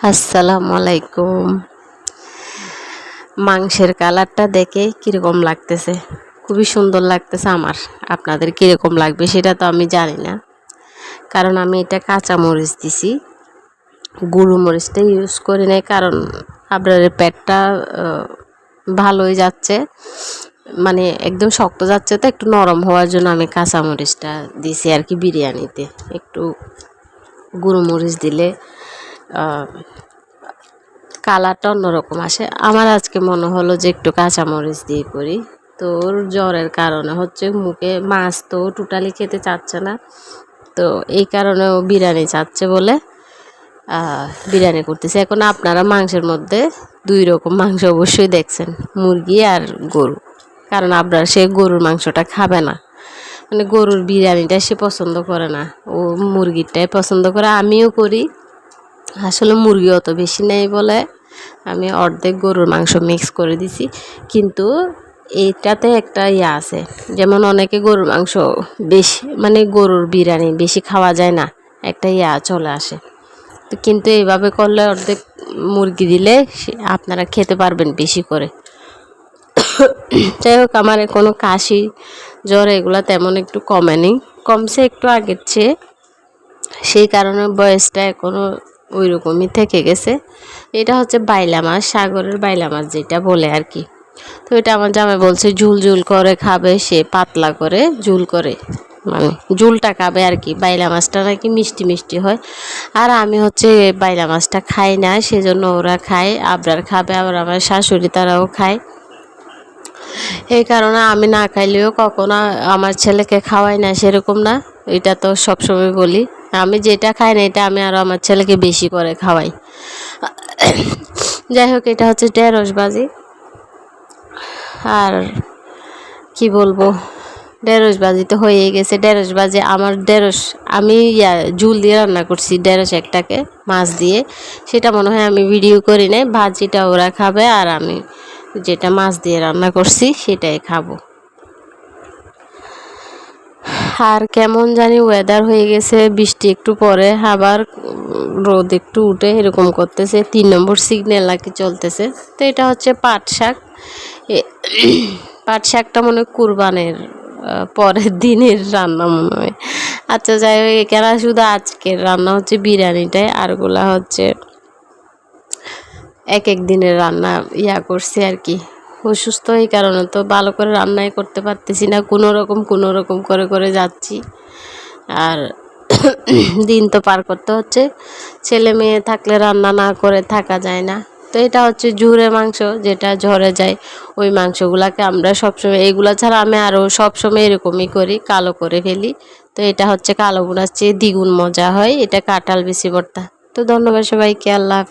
আসসালামু আলাইকুম মাংসের কালারটা দেখে কীরকম লাগতেছে? খুবই সুন্দর লাগতেছে আমার। আপনাদের কীরকম লাগবে সেটা তো আমি জানি না। কারণ আমি এটা কাঁচা মরিচ দিছি। গুঁড়ো মরিচটা ইউজ করি নাই, কারণ আপনার পেটটা ভালোই যাচ্ছে। মানে একদম শক্ত যাচ্ছে তো, একটু নরম হওয়ার জন্য আমি কাঁচা মরিচটা দিছি আর কি বিরিয়ানিতে। একটু গুঁড়ো মরিচ দিলে কালারটা অন্যরকম আসে। আমার আজকে মনে হলো যে একটু কাঁচামরিচ দিয়ে করি। তো ওর জ্বরের কারণে হচ্ছে মুখে মাছ তো টোটালি খেতে চাচ্ছে না। তো এই কারণে ও বিরিয়ানি চাচ্ছে বলে বিরিয়ানি করতেছে। এখন আপনারা মাংসের মধ্যে দুই রকম মাংস অবশ্যই দেখছেন, মুরগি আর গরু। কারণ আপনারা সে গরুর মাংসটা খাবে না। মানে গরুর বিরিয়ানিটা সে পছন্দ করে না। ও মুরগিরটাই পছন্দ করে। আমিও করি। আসলে মুরগি অত বেশি নেই বলে আমি অর্ধেক গরুর মাংস মিক্স করে দিছি। কিন্তু এইটাতে একটা ইয়ে আছে, যেমন অনেকে গরুর মাংস বেশি মানে গরুর বিরিয়ানি বেশি খাওয়া যায় না, একটা ইয়া চলে আসে। তো কিন্তু এইভাবে করলে অর্ধেক মুরগি দিলে আপনারা খেতে পারবেন বেশি করে। যাই হোক, আমার কোনো কাশি, জ্বর এগুলো তেমন একটু কমেনি। কমছে একটু আগের চেয়ে, সেই কারণে বয়সটা এখনও ওই রকমই থেকে গেছে। এটা হচ্ছে বাইলা মাছ সাগরের বাইলা মাছ যেটা বলে আর কি তো এটা আমার জামাই বলছে, ঝুল ঝুল করে খাবে সে, পাতলা করে, ঝুল করে। মানে ঝুলটা খাবে আর কি বাইলা মাছটা নাকি মিষ্টি মিষ্টি হয়। আর আমি হচ্ছে বাইলা মাছটা খাই না, সেজন্য ওরা খায়, আবরার খাবে, আবার আমার শাশুড়ি তারাও খায়। এই কারণে আমি না খাইলেও কখনো আমার ছেলেকে খাওয়াই না, সেরকম না। এটা তো সবসময় বলি। আমি যেটা খাই না, এটা আমি আরও আমার ছেলেকে বেশি করে খাওয়াই। যাই হোক, এটা হচ্ছে ঢেঁড়স বাজি আর কি বলব, ঢেঁড়স বাজি তো হয়ে গেছে। ঢেঁড়স বাজি আমার ঢেঁড়স, আমি, ইয়া, ঝুল দিয়ে রান্না করছি ঢেঁড়স একটাকে, মাছ দিয়ে। সেটা মনে হয় আমি ভিডিও করি নাই, ভাজিটা ওরা খাবে আর আমি যেটা মাছ দিয়ে রান্না করছি, সেটাই খাব। আর কেমন জানি ওয়েদার হয়ে গেছে, বৃষ্টি একটু পরে, আবার রোদ একটু উঠে এরকম করতেছে, তিন নম্বর সিগন্যাল কি চলতেছে। তো এটা হচ্ছে পাট শাক। পাট শাকটা মনে হয় কুরবানের পরের দিনের রান্না মনে হয়। আচ্ছা যাই হোক, এখানে শুধু আজকের রান্না হচ্ছে বিরিয়ানিটাই আরগুলা হচ্ছে এক এক দিনের রান্না ইয়া করছে আর কি। অসুস্থ এই কারণে তো ভালো করে রান্নাই করতে পারতেছি না। কোনো রকম কোনো রকম করে করে যাচ্ছি। আর দিন তো পার করতে হচ্ছে। ছেলে মেয়ে থাকলে রান্না না করে থাকা যায় না। তো এটা হচ্ছে ঝুরে মাংস, যেটা ঝরে যায়, ওই মাংসগুলাকে আমরা সবসময় এইগুলো ছাড়া আমি আরও সবসময় এরকমই করি, কালো করে ফেলি। তো এটা হচ্ছে কালো বোনার চেয়ে দ্বিগুণ মজা হয়। এটা কাঁঠাল বেশি ভর্তা। তো ধন্যবাদ সবাইকে, আল্লাহ হাফিজ।